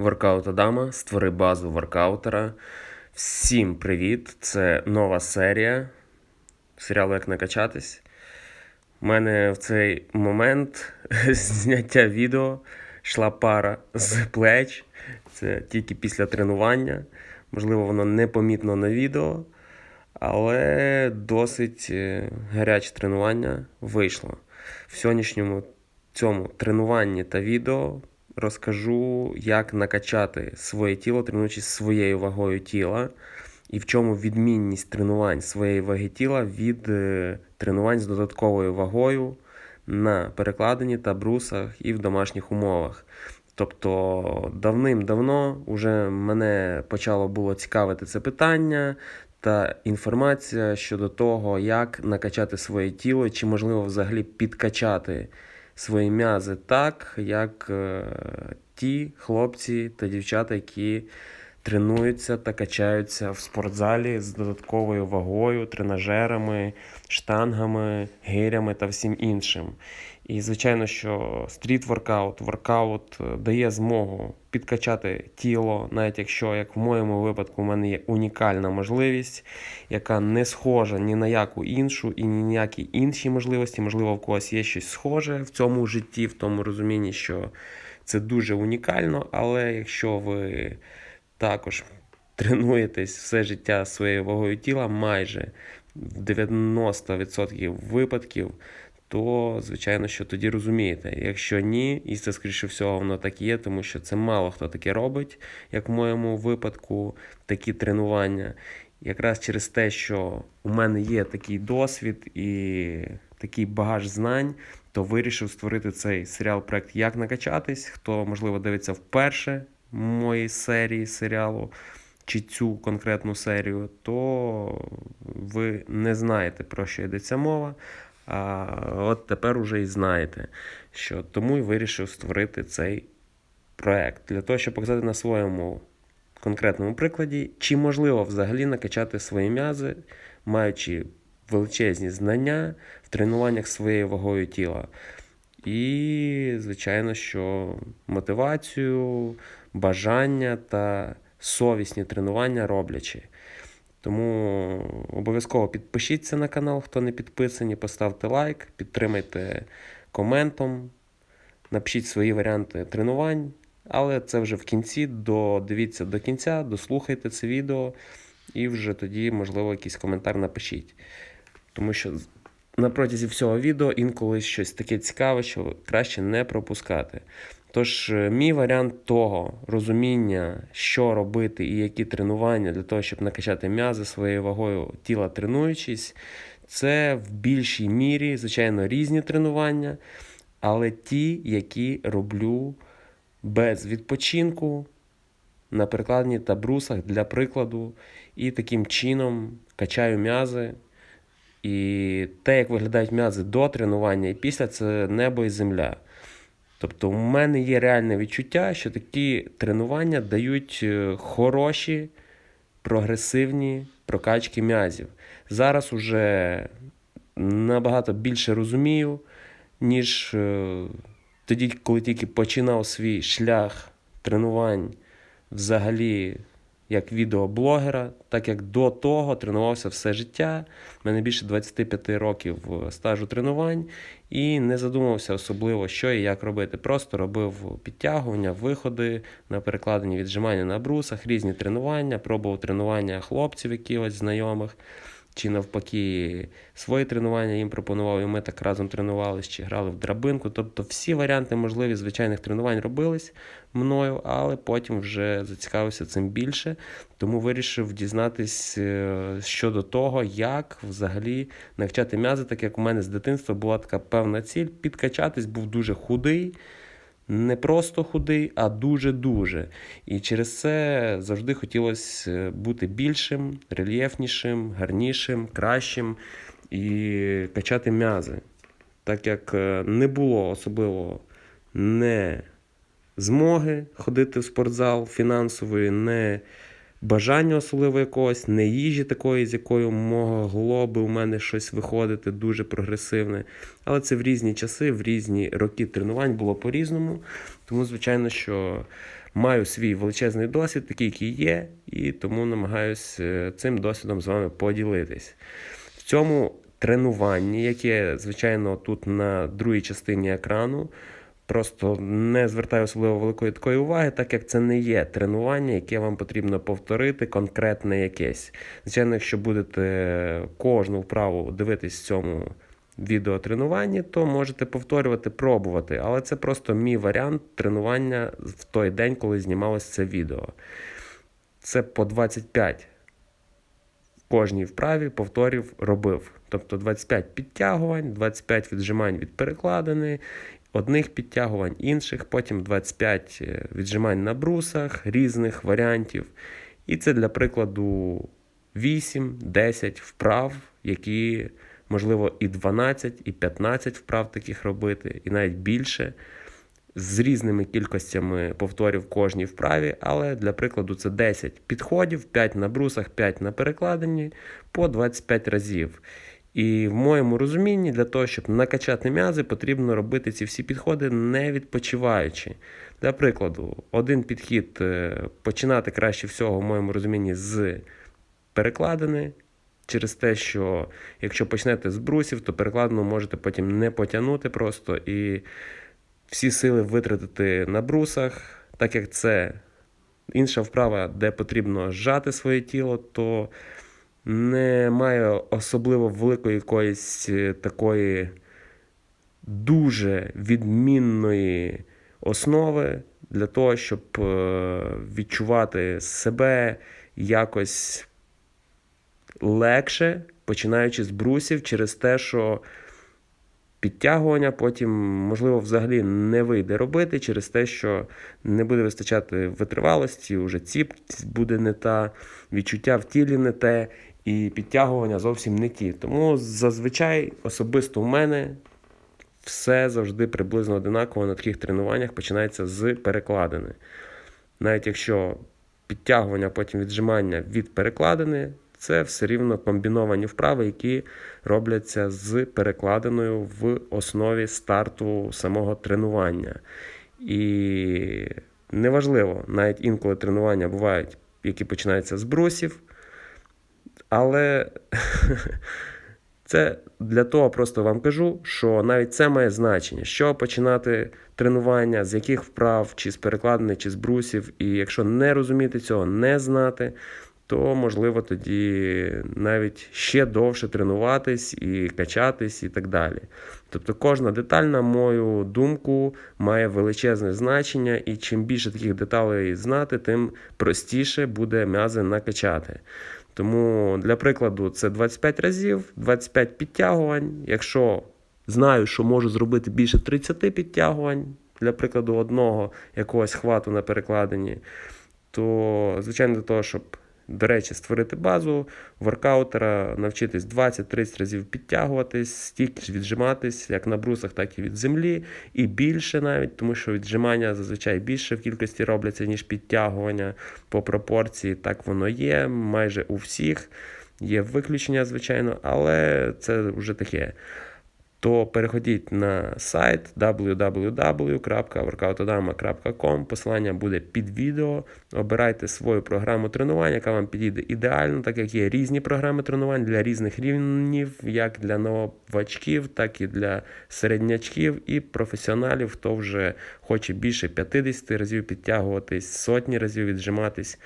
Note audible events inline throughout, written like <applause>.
Воркаут Адама, створи базу воркаутера. Всім привіт! Це нова серія серіалу Як накачатись. У мене в цей момент <laughs> зняття відео йшла пара з плеч. Це тільки після тренування. Можливо, воно непомітно на відео, але досить е, гаряче тренування вийшло. В сьогоднішньому цьому тренуванні та відео розкажу, як накачати своє тіло, тренуючись своєю вагою тіла, і в чому відмінність тренувань своєї ваги тіла від е, тренувань з додатковою вагою на перекладині та брусах і в домашніх умовах. Тобто давним-давно вже мене почало було цікавити це питання та інформація щодо того, як накачати своє тіло, чи можливо взагалі підкачати свої м'язи так, як е, ті хлопці та дівчата, які тренуються та качаються в спортзалі з додатковою вагою, тренажерами, штангами, гирями та всім іншим. І звичайно, що стріт-воркаут, воркаут е, дає змогу підкачати тіло, навіть якщо, як в моєму випадку, у мене є унікальна можливість, яка не схожа ні на яку іншу і ні на які інші можливості. Можливо, в когось є щось схоже в цьому житті, в тому розумінні, що це дуже унікально, але якщо ви також тренуєтесь все життя своєю вагою тіла, майже в 90% випадків, то звичайно, що тоді розумієте. Якщо ні, і це скоріше всього воно так є, тому що це мало хто таке робить, як в моєму випадку, такі тренування. Якраз через те, що у мене є такий досвід і такий багаж знань, то вирішив створити цей серіал проект Як накачатись. Хто, можливо, дивиться вперше моєї серії серіалу чи цю конкретну серію, то ви не знаєте, про що йдеться мова. А от тепер уже і знаєте, що тому і вирішив створити цей проект для того, щоб показати на своєму конкретному прикладі, чи можливо взагалі накачати свої м'язи, маючи величезні знання в тренуваннях своєю вагою тіла. І, звичайно, що мотивацію, бажання та совісні тренування роблячи. Тому обов'язково підпишіться на канал, хто не підписані, поставте лайк, підтримайте коментом, напишіть свої варіанти тренувань. Але це вже в кінці. Додивіться до кінця, дослухайте це відео і вже тоді, можливо, якийсь коментар напишіть. Тому що на протязі всього відео інколи щось таке цікаве, що краще не пропускати. Тож, е, мій варіант того розуміння, що робити і які тренування для того, щоб накачати м'язи своєю вагою тіла тренуючись, це в більшій мірі, звичайно, різні тренування, але ті, які роблю без відпочинку на перекладні та брусах для прикладу, і таким чином качаю м'язи. І те, як виглядають м'язи до тренування і після, це небо і земля. Тобто, у мене є реальне відчуття, що такі тренування дають е, хороші, прогресивні прокачки м'язів. Зараз уже набагато більше розумію, ніж е, тоді, коли тільки починав свій шлях тренувань взагалі як відеоблогера, так як до того тренувався все життя. У мене більше 25 років стажу тренувань і не задумувався особливо, що і як робити. Просто робив підтягування, виходи на перекладені віджимання на брусах, різні тренування, пробував тренування хлопців, якихось знайомих. Чи навпаки свої тренування їм пропонував, і ми так разом тренувалися чи грали в драбинку. Тобто всі варіанти можливі звичайних тренувань робились мною, але потім вже зацікавився цим більше. Тому вирішив дізнатись е, щодо того, як взагалі навчати м'язи, так як у мене з дитинства була така певна ціль. Підкачатись, був дуже худий не просто худий, а дуже-дуже. І через це завжди хотілося е, бути більшим, рельєфнішим, гарнішим, кращим і качати м'язи. Так як е, не було особливо не змоги ходити в спортзал фінансової, не бажання особливо якогось, не їжі такої, з якою могло би у мене щось виходити дуже прогресивне. Але це в різні часи, в різні роки тренувань було по-різному. Тому, звичайно, що маю свій величезний досвід, такий, який є, і тому намагаюся е, цим досвідом з вами поділитись. В цьому тренуванні, яке, звичайно, тут на другій частині екрану, просто не звертаю особливо великої такої уваги, так як це не є тренування, яке вам потрібно повторити, конкретне якесь. Звичайно, якщо будете кожну вправу дивитись в цьому відеотренуванні, то можете повторювати, пробувати. Але це просто мій варіант тренування в той день, коли знімалось це відео. Це по 25 в кожній вправі повторів робив. Тобто 25 підтягувань, 25 віджимань від перекладини, одних підтягувань, інших, потім 25 е, віджимань на брусах різних варіантів. І це для прикладу 8-10 вправ, які можливо, і 12, і 15 вправ таких робити, і навіть більше. З різними кількостями повторів кожній вправі, але для прикладу це 10 підходів, 5 на брусах, 5 на перекладенні по 25 разів. І в моєму розумінні, для того, щоб накачати м'язи, потрібно робити ці всі підходи не відпочиваючи. Для прикладу, один підхід е, починати краще всього, в моєму розумінні, з перекладини, через те, що якщо почнете з брусів, то перекладину можете потім не потягнути просто і всі сили витратити на брусах, так як це інша вправа, де потрібно зжати своє тіло, то немає особливо великої якоїсь е, такої дуже відмінної основи для того, щоб е, відчувати себе якось легше, починаючи з брусів, через те, що підтягування потім, можливо, взагалі не вийде робити, через те, що не буде вистачати витривалості, вже ціпкість буде не та, відчуття в тілі не те, і підтягування зовсім не ті. Тому зазвичай особисто у мене. Все завжди приблизно одинаково на таких тренуваннях починається з перекладини. Навіть якщо підтягування, потім віджимання від перекладини, це все рівно комбіновані вправи, які робляться з перекладиною в основі старту самого тренування. І неважливо, навіть інколи тренування бувають, які починаються з брусів, але <laughs> це для того просто вам кажу, що навіть це має значення, що починати тренування, з яких вправ, чи з перекладини, чи з брусів. І якщо не розуміти цього, не знати, то можливо тоді навіть ще довше тренуватись і качатись, і так далі. Тобто кожна деталь, на мою думку, має величезне значення, і чим більше таких деталей знати, тим простіше буде м'язи накачати. Тому, для прикладу, це 25 разів, 25 підтягувань. Якщо знаю, що можу зробити більше 30 підтягувань, для прикладу, одного якогось хвату на перекладенні, то, звичайно, для того, щоб до речі, створити базу воркаутера, навчитись 20-30 разів підтягуватись, стільки ж віджиматись, як на брусах, так і від землі, і більше навіть, тому що віджимання зазвичай більше в кількості робляться, ніж підтягування по пропорції. Так воно є майже у всіх. Є виключення, звичайно, але це вже таке то переходіть на сайт www.workoutodama.com. Посилання буде під відео. Обирайте свою програму тренування, яка вам підійде ідеально, так як є різні програми тренувань для різних рівнів, як для новачків, так і для середнячків і професіоналів, хто вже хоче більше 50 разів підтягуватись, сотні разів віджиматись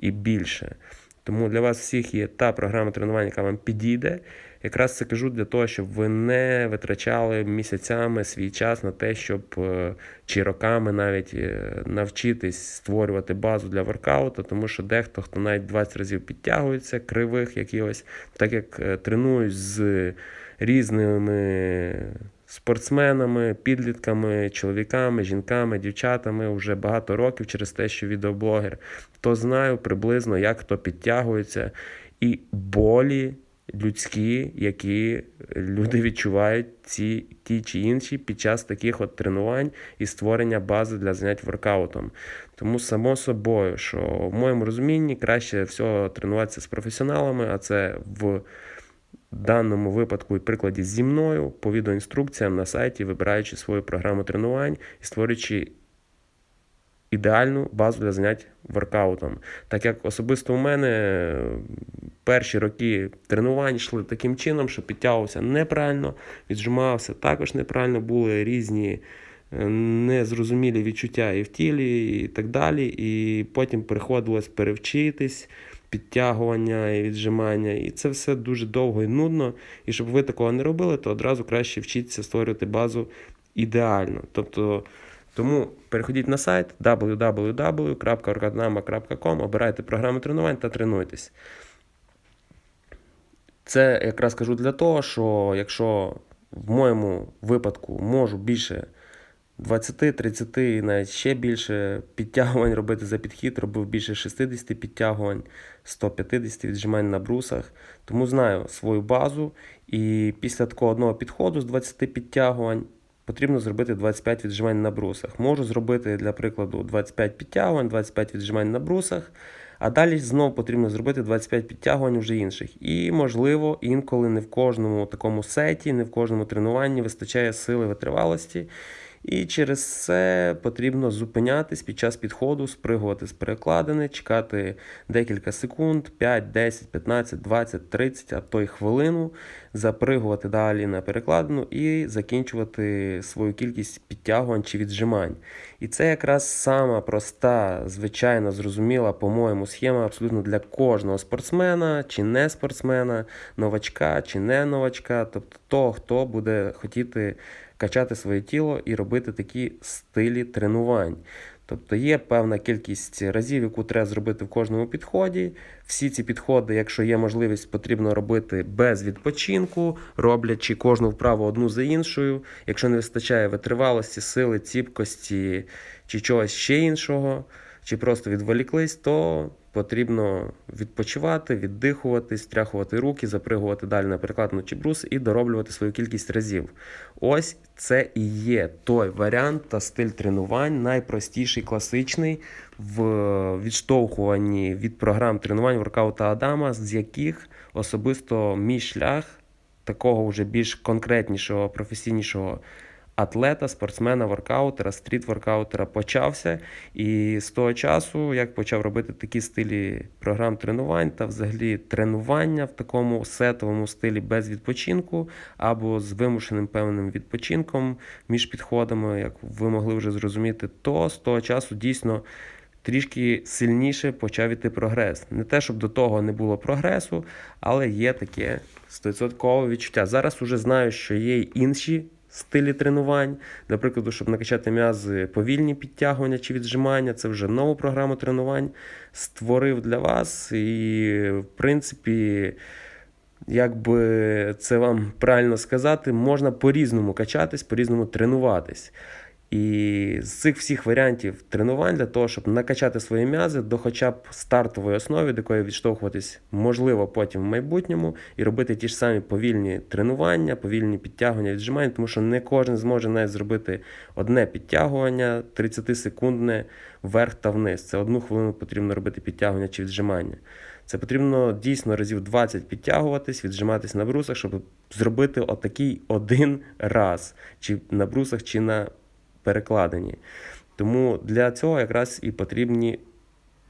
і більше. Тому для вас всіх є та програма тренування, яка вам підійде. Якраз це кажу для того, щоб ви не витрачали місяцями свій час на те, щоб е, чи роками навіть е, навчитись створювати базу для воркауту, тому що дехто, хто навіть 20 разів підтягується, кривих якихось, так як е, тренуюсь з різними. Спортсменами, підлітками, чоловіками, жінками, дівчатами вже багато років через те, що відеоблогер, то знаю приблизно, як хто підтягується, і болі людські, які люди відчувають ці ті чи інші під час таких от тренувань і створення бази для занять воркаутом. Тому, само собою, що в моєму розумінні краще всього тренуватися з професіоналами, а це в даному випадку і прикладі зі мною по відеоінструкціям на сайті, вибираючи свою програму тренувань і створюючи ідеальну базу для занять воркаутом. Так як особисто у мене е, перші роки тренувань йшли таким чином, що підтягувався неправильно, віджимався також неправильно, були різні е, незрозумілі відчуття і в тілі, і так далі. І потім приходилось перевчитись. Підтягування і віджимання, і це все дуже довго і нудно. І щоб ви такого не робили, то одразу краще вчитися створювати базу ідеально. Тобто, тому переходіть на сайт www.orgadnama.com, обирайте програму тренувань та тренуйтесь. Це якраз кажу для того, що якщо в моєму випадку можу більше 20, 30 і навіть ще більше підтягувань робити за підхід, робив більше 60 підтягувань, 150 віджимань на брусах. Тому знаю свою базу. І після такого одного підходу з 20 підтягувань потрібно зробити 25 віджимань на брусах. Можу зробити, для прикладу, 25 підтягувань, 25 віджимань на брусах. А далі знову потрібно зробити 25 підтягувань вже інших. І, можливо, інколи не в кожному такому сеті, не в кожному тренуванні вистачає сили витривалості. І через це потрібно зупинятись під час підходу, спригувати з перекладини, чекати декілька секунд, 5, 10, 15, 20, 30, а то й хвилину, запригувати далі на перекладину і закінчувати свою кількість підтягувань чи віджимань. І це якраз сама проста, звичайно, зрозуміла, по-моєму, схема абсолютно для кожного спортсмена чи не спортсмена, новачка чи не новачка, тобто того, хто буде хотіти качати своє тіло і робити такі стилі тренувань. Тобто є певна кількість разів, яку треба зробити в кожному підході. Всі ці підходи, якщо є можливість, потрібно робити без відпочинку, роблячи кожну вправу одну за іншою. Якщо не вистачає витривалості, сили, ціпкості чи чогось ще іншого, чи просто відволіклись, то потрібно відпочивати, віддихувати, стряхувати руки, запригувати далі наприклад, на перекладну і дороблювати свою кількість разів. Ось це і є той варіант та стиль тренувань, найпростіший, класичний в відштовхуванні від програм тренувань воркаута Адама, з яких особисто мій шлях такого вже більш конкретнішого, професійнішого атлета, спортсмена, воркаутера, стріт-воркаутера почався. І з того часу, як почав робити такі стилі програм тренувань та взагалі тренування в такому сетовому стилі без відпочинку або з вимушеним певним відпочинком між підходами, як ви могли вже зрозуміти, то з того часу дійсно. Трішки сильніше почав іти прогрес. Не те, щоб до того не було прогресу, але є таке 100% відчуття. Зараз уже знаю, що є й інші стилі тренувань. Для прикладу, щоб накачати м'язи повільні підтягування чи віджимання, це вже нову програму тренувань створив для вас. І, в принципі, як би це вам правильно сказати, можна по-різному качатись, по-різному тренуватись. І з цих всіх варіантів тренувань для того, щоб накачати свої м'язи до хоча б стартової основи, до якої відштовхуватись можливо потім в майбутньому, і робити ті ж самі повільні тренування, повільні підтягування, віджимання, тому що не кожен зможе навіть зробити одне підтягування 30-секундне вверх та вниз. Це одну хвилину потрібно робити підтягування чи віджимання. Це потрібно дійсно разів 20 підтягуватись, віджиматись на брусах, щоб зробити отакий один раз, чи на брусах, чи на перекладені. Тому для цього якраз і потрібні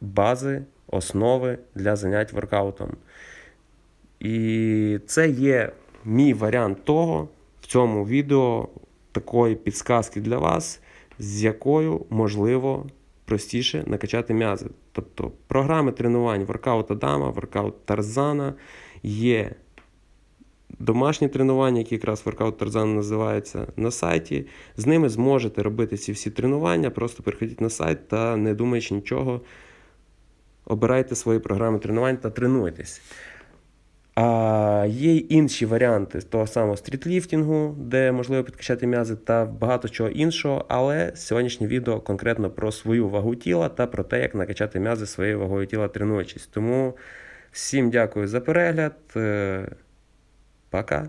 бази, основи для занять воркаутом. І це є мій варіант того в цьому відео такої підсказки для вас, з якою можливо простіше накачати м'язи. Тобто програми тренувань воркаут Адама, воркаут Тарзана є домашні тренування, які якраз воркаут Тарзан називається, на сайті. З ними зможете робити ці всі тренування, просто переходіть на сайт та, не думаючи нічого, обирайте свої програми тренувань та тренуйтесь. А є й інші варіанти того самого стрітліфтінгу, де можливо підкачати м'язи та багато чого іншого. Але сьогоднішнє відео конкретно про свою вагу тіла та про те, як накачати м'язи своєю вагою тіла тренуючись. Тому всім дякую за перегляд. Пока!